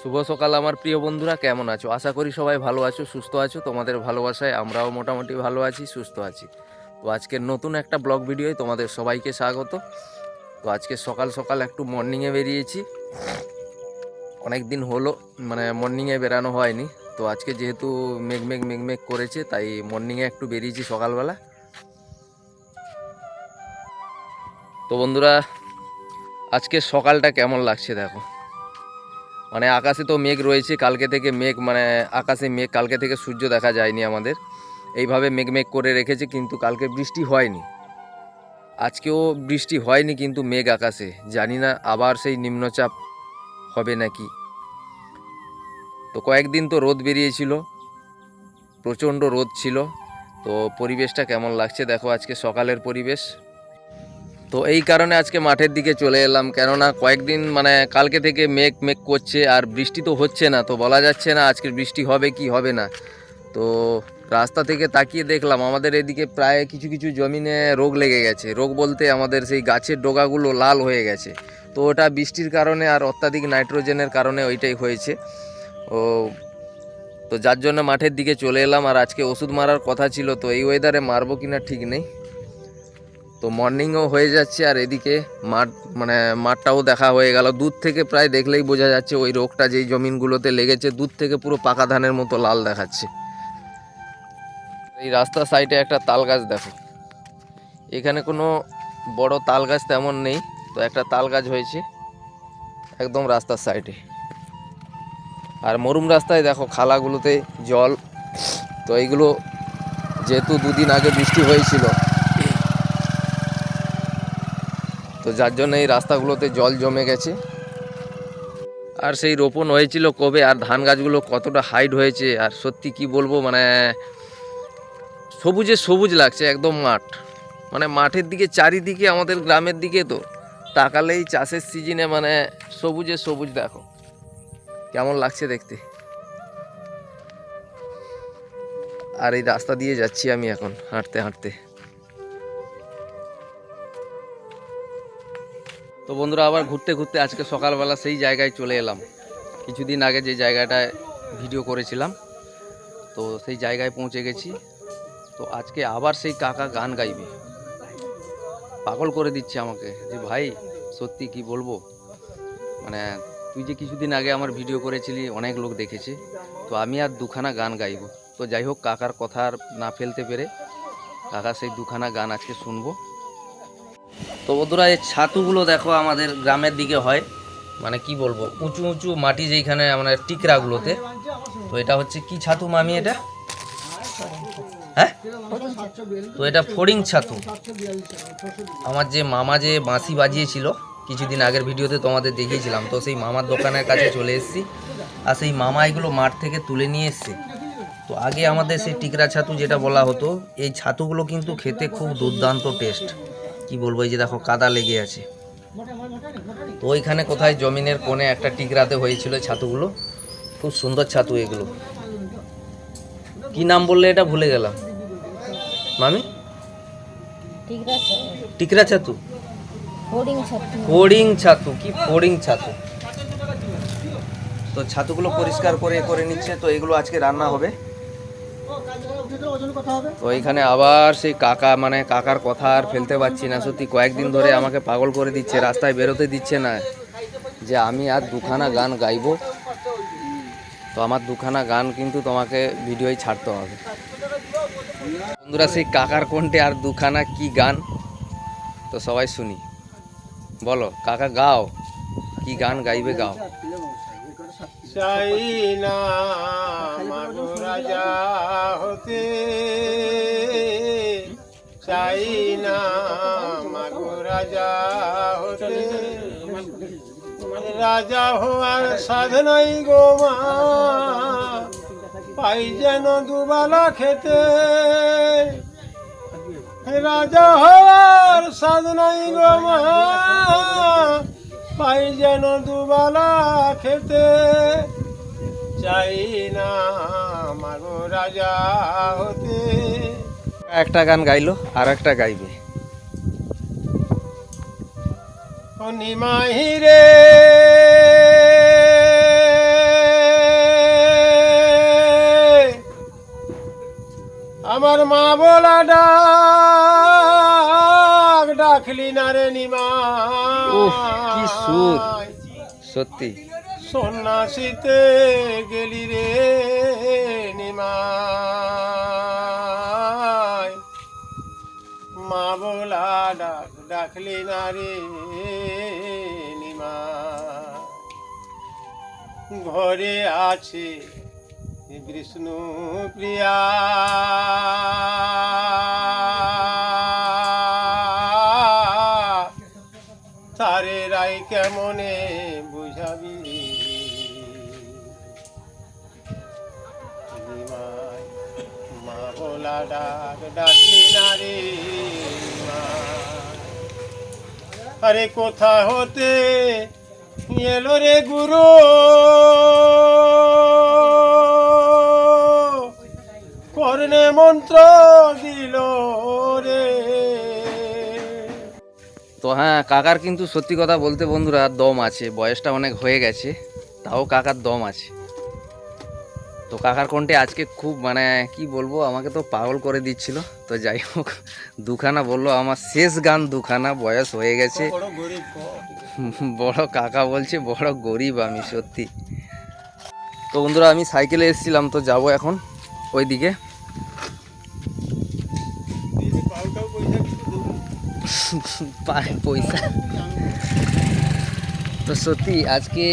শুভ সকাল আমার প্রিয় বন্ধুরা, কেমন আছো? আশা করি সবাই ভালো আছো, সুস্থ আছো। তোমাদের ভালোবাসায় আমরাও মোটামুটি ভালো আছি, সুস্থ আছি। তো আজকে নতুন একটা ব্লগ ভিডিওয় তোমাদের সবাইকে স্বাগত। তো আজকে সকাল সকাল একটু মর্নিংয়ে বেরিয়েছি। অনেক দিন হলো মানে মর্নিংয়ে বেরানো হয়নি। তো আজকে যেহেতু মেঘ মেঘ মেঘ মেঘ করেছে, তাই মর্নিংয়ে একটু বেরিয়েছি সকালবেলা। তো বন্ধুরা, আজকে সকালটা কেমন লাগছে দেখো? মানে আকাশে তো মেঘ রয়েছে, কালকে থেকে মেঘ মানে আকাশে মেঘ, কালকে থেকে সূর্য দেখা যায়নি আমাদের। এইভাবে মেঘ মেঘ করে রেখেছে, কিন্তু কালকে বৃষ্টি হয়নি। আজকেও বৃষ্টি হয়নি, কিন্তু মেঘ আকাশে। জানি না, আবার সেই নিম্নচাপ হবে নাকি। তো কয়েকদিন তো রোদ বেরিয়েছিল, প্রচণ্ড রোদ ছিল। তো পরিবেশটা কেমন লাগছে? দেখো আজকে সকালের পরিবেশ। তো এই কারণে আজকে মাঠের দিকে চলে এলাম। কেননা কয়েকদিন মানে কালকে থেকে মেঘ মেঘ করছে আর বৃষ্টি তো হচ্ছে না, তো বলা যাচ্ছে না আজকে বৃষ্টি হবে কি হবে না। তো রাস্তা থেকে তাকিয়ে দেখলাম আমাদের এদিকে প্রায় কিছু কিছু জমিনে রোগ লেগে গেছে। রোগ বলতে আমাদের সেই গাছের ডোগাগুলো লাল হয়ে গেছে। তো ওটা বৃষ্টির কারণে আর অত্যাধিক নাইট্রোজেনের কারণে ওইটাই হয়েছে। ও, তো যার জন্য মাঠের দিকে চলে এলাম আর আজকে ওষুধ মারার কথা ছিল, তো এই ওয়েদারে মারবো কিনা ঠিক নেই। তো মর্নিংও হয়ে যাচ্ছে আর এদিকে মাঠ মানে মাঠটাও দেখা হয়ে গেল। দূর থেকে প্রায় দেখলেই বোঝা যাচ্ছে ওই রোগটা যেই জমিনগুলোতে লেগেছে দূর থেকে পুরো পাকা ধানের মতো লাল দেখাচ্ছে। এই রাস্তার সাইডে একটা তাল গাছ দেখো। এখানে কোনো বড় তাল গাছ তেমন নেই, তো একটা তাল গাছ হয়েছে একদম রাস্তার সাইডে আর মরুম রাস্তায় দেখো খালাগুলোতে জল, তো এইগুলো যেহেতু দুদিন আগে বৃষ্টি হয়েছিল তো যার জন্য এই রাস্তাগুলোতে জল জমে গেছে। আর সেই রোপণ হয়েছিল কবে? আর ধান গাছগুলো কতটা হাইট হয়েছে? আর সত্যি কি বলব মানে সবুজে সবুজ লাগছে, একদম মাঠ। মানে মাঠের দিকে, চারিদিকে, আমাদের গ্রামের দিকে তো তাকালেই চাষের সিজনে মানে সবুজে সবুজ, দেখো। কেমন লাগছে দেখতে। আর এই রাস্তা দিয়ে যাচ্ছি আমি এখন, হাঁটতে হাঁটতে। তো বন্ধুরা, আবার ঘুরতে ঘুরতে আজকে সকালবেলা সেই জায়গায় চলে এলাম। কিছুদিন আগে যে জায়গাটায় ভিডিও করেছিলাম, তো সেই জায়গায় পৌঁছে গেছি। তো আজকে আবার সেই কাকা গান গাইবে। পাগল করে দিচ্ছে আমাকে যে, ভাই, সত্যি কি বলব? মানে তুই যে কিছুদিন আগে আমার ভিডিও করেছিলি, অনেক লোক দেখেছে। তো আমি আর দুখানা গান গাইবো। তো যাই হোক, কাকার কথা আর না ফেলতে পেরে কাকা সেই দুখানা গান আজকে শুনব। তো বন্ধুরা, এই ছাতুগুলো দেখো আমাদের গ্রামের দিকে হয়। মানে কি বলব, উঁচু উঁচু মাটি যেইখানে মানে টিকরাগুলোতে। তো এটা হচ্ছে কি ছাতু মামি এটা? হ্যাঁ? তো এটা ফড়িং ছাতু। আমার যে মামা যে বাঁশি বাজিয়েছিল, কিছুদিন আগের ভিডিওতে তোমাদের দেখিয়েছিলাম, তো সেই মামার দোকানের কাছে চলে এসেছি। আর সেই মামা এগুলো মাঠ থেকে তুলে নিয়ে এসছে। তো আগে আমাদের সেই টিকরা ছাতু যেটা বলা হতো, এই ছাতুগুলো কিন্তু খেতে খুব দুর্দান্ত টেস্ট কি বলব এই যে দেখো কাদা লেগে আছে। তো ওইখানে কোথায় জমিনের কোণে একটা টিকরাতে হয়েছিল ছাতুগুলো? খুব সুন্দর ছাতু এগুলো। কি নাম বললে এটা? ভুলে গেলাম। মামি? টিকরা ছাতু। ফড়িং ছাতু? কি ফড়িং ছাতু। তো ছাতুগুলো পরিষ্কার করে করে নিচ্ছে তো এগুলো আজকে রান্না হবে। তো আবার সেই কাকা মানে কাকার কথা আর ফেলতে পারছি না। সত্যি কয়েকদিন ধরে আমাকে পাগল করে দিচ্ছে, রাস্তায় বেরোতে দিচ্ছে না। যে আমি আর দুখানা গান গাইবো, তো আমার দুখানা গান কিন্তু তোমাকে ভিডিওই ছাড়তে হবে। বন্ধুরা, সেই কাকার কণ্ঠে আর দুখানা কি গান? তো সবাই শুনি। বলো, কাকা গাও, কি গান গাইবে গাও? চাই না মাগো রাজা হতে। চাই না মাগো রাজা হতে। রাজা হওয়ার সাধনাই গো মা। পাই যেন দুবেলা খেতে। রাজা হওয়ার সাধনাই গো মা। পাই যেন দুবালা খেতে চাই না রাজা হতে। একটা গান গাইলো আর একটা গাইবে। অনিমাহিরে আমার মা বলা ডাক ডাকলি না রে নিমা। সুর। সত্যি। সন্ন্যাসীতে গেলি রে নিমাই। মা বলা ডাক ডাকলি না রে নিমাই। ঘরে আছে বিষ্ণু প্রিয়া। কেমনে বুঝাবি? মা বলা ডাক ডাকলি না রে আরে কোথা হতে এলো রে গুরু? কর্ণে মন্ত্র দিল তো হ্যাঁ কাকার কিন্তু সত্যি কথা বলতে বন্ধুরা দম আছে, বয়সটা অনেক হয়ে গেছে, তাও কাকার দম আছে। তো কাকার কণ্ঠে আজকে খুব মানে কি বলব, আমাকে তো পাগল করে দিচ্ছিল। তো যাই হোক, দুখানা বলল, আমার শেষ গান দুখানা, বয়স হয়ে গেছে। বড় কাকা বলছে, বড় গরিব আমি, সত্যি। তো বন্ধুরা, আমি সাইকেলে এসেছিলাম, তো যাব এখন ওই পয়সা। তো সত্যি, আজকে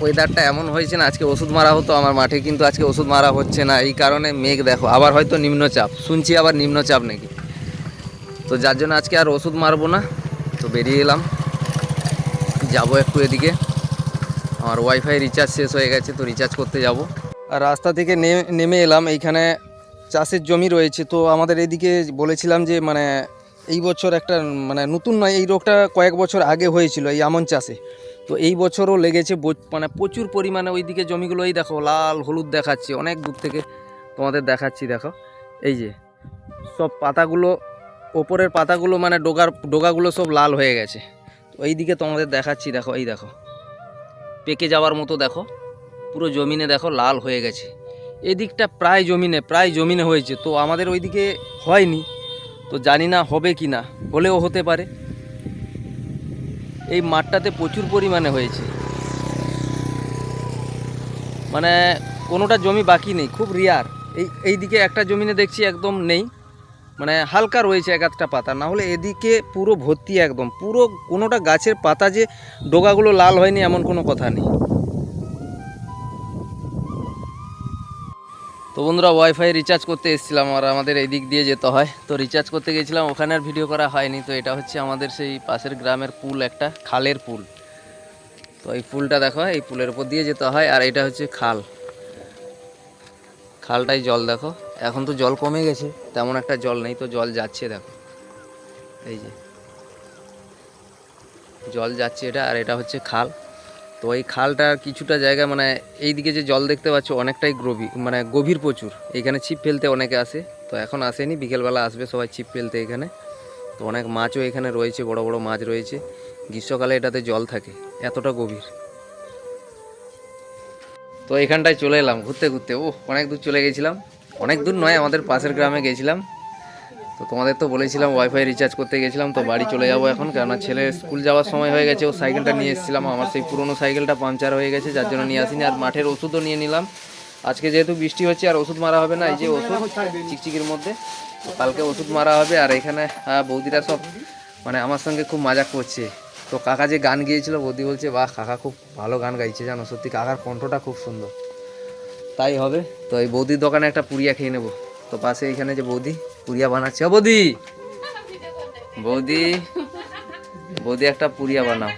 ওয়েদারটা এমন হয়েছে না, আজকে ওষুধ মারা হতো আমার মাঠে, কিন্তু আজকে ওষুধ মারা হচ্ছে না। এই কারণে মেঘ দেখো, আবার হয়তো নিম্নচাপ। শুনছি আবার নিম্নচাপ নাকি। তো যার জন্য আজকে আর ওষুধ মারবো না। তো বেরিয়ে এলাম। যাব একটু এদিকে। আমার ওয়াইফাই রিচার্জ শেষ হয়ে গেছে, তো রিচার্জ করতে যাব। আর রাস্তা থেকে নেমে এলাম। এইখানে চাষের জমি রয়েছে, তো আমাদের এদিকে বলেছিলাম যে মানে এই বছর একটা মানে নতুন নয়, এই রোগটা কয়েক বছর আগে হয়েছিল, এই আমন চাষে। তো এই বছরও লেগেছে মানে প্রচুর পরিমাণে ওইদিকে জমিগুলো, এই দেখো, লাল, হলুদ দেখাচ্ছে, অনেক দূর থেকে তোমাদের দেখাচ্ছি, দেখো। এই যে, সব পাতাগুলো, ওপরের পাতাগুলো মানে ডোগার, ডোগাগুলো সব লাল হয়ে গেছে। তো এই দিকে তোমাদের দেখাচ্ছি, দেখো, এই দেখো। পেকে যাওয়ার মতো, দেখো, পুরো জমিনে, দেখো, লাল হয়ে গেছে। এদিকটা প্রায় জমিনে প্রায় জমিনে হয়েছে, তো আমাদের ওইদিকে হয়নি। তো জানি না হবে কি না, হলেও হতে পারে। এই মাঠটাতে প্রচুর পরিমাণে হয়েছে। মানে কোনোটা জমি বাকি নেই, খুব রিয়ার এই এই দিকে একটা জমিনে দেখছি একদম নেই। মানে হালকা রয়েছে এক আধটা পাতা, না হলে এদিকে পুরো ভর্তি একদম। পুরো কোনোটা গাছের পাতা যে ডোগাগুলো লাল হয়নি এমন কোনো কথা নেই। তো বন্ধুরা ওয়াইফাই রিচার্জ করতে এসেছিলাম আর আমাদের এই দিক দিয়ে যেতে হয়। তো রিচার্জ করতে গেছিলাম, ওখানে আর ভিডিও করা হয়নি। তো এটা হচ্ছে আমাদের সেই পাশের গ্রামের পুল, একটা খালের পুল। তো এই পুলটা দেখো, এই পুলের উপর দিয়ে যেতে হয় আর এটা হচ্ছে খাল। খালটাই জল দেখো, এখন তো জল কমে গেছে, তেমন একটা জল নেই, তো জল যাচ্ছে দেখো। এই যে, জল যাচ্ছে এটা আর এটা হচ্ছে খাল। তো এই খালটার কিছুটা জায়গা মানে এইদিকে যে জল দেখতে পাচ্ছ অনেকটাই গভীর মানে গভীর প্রচুর। এখানে ছিপ ফেলতে অনেকে আসে, তো এখন আসেনি, বিকেলবেলা আসবে সবাই ছিপ ফেলতে এখানে। তো অনেক মাছও এখানে রয়েছে, বড় বড় মাছ রয়েছে। গ্রীষ্মকালে এটাতে জল থাকে, এতটা গভীর। তো এখানটায় চলে এলাম, ঘুরতে ঘুরতে। ও অনেক দূর চলে গেছিলাম। অনেক দূর নয়, আমাদের পাশের গ্রামে গেছিলাম। তো তোমাদের তো বলেছিলাম ওয়াইফাই রিচার্জ করতে গেছিলাম, তো বাড়ি চলে যাব এখন। কেননা ছেলে স্কুল যাওয়ার সময় হয়ে গেছে, ও সাইকেলটা নিয়ে এসেছিলাম। আমার সেই পুরনো সাইকেলটা পাংচার হয়ে গেছে, যার জন্য নিয়ে আসিনি। আর মাঠের ওষুধও নিয়ে নিলাম। আজকে যেহেতু বৃষ্টি হচ্ছে, আর ওষুধ মারা হবে না, এই যে ওষুধ চিকচিকির মধ্যে কালকে ওষুধ মারা হবে। আর এখানে বৌদিরা সব মানে আমার সঙ্গে খুব মজা করছে। তো কাকা যে গান গিয়েছিল, বৌদি বলছে, বাহ, কাকা খুব ভালো গান গাইছে জানো, সত্যি কাকার কণ্ঠটা খুব সুন্দর। তাই হবে। তো এই বৌদির দোকানে একটা পুরিয়া খেয়ে নেব। তো পাশে এখানে যে বৌদি পুরিয়া বানাচ্ছে। বৌদি বৌদি বৌদি একটা পুরিয়া বানাও।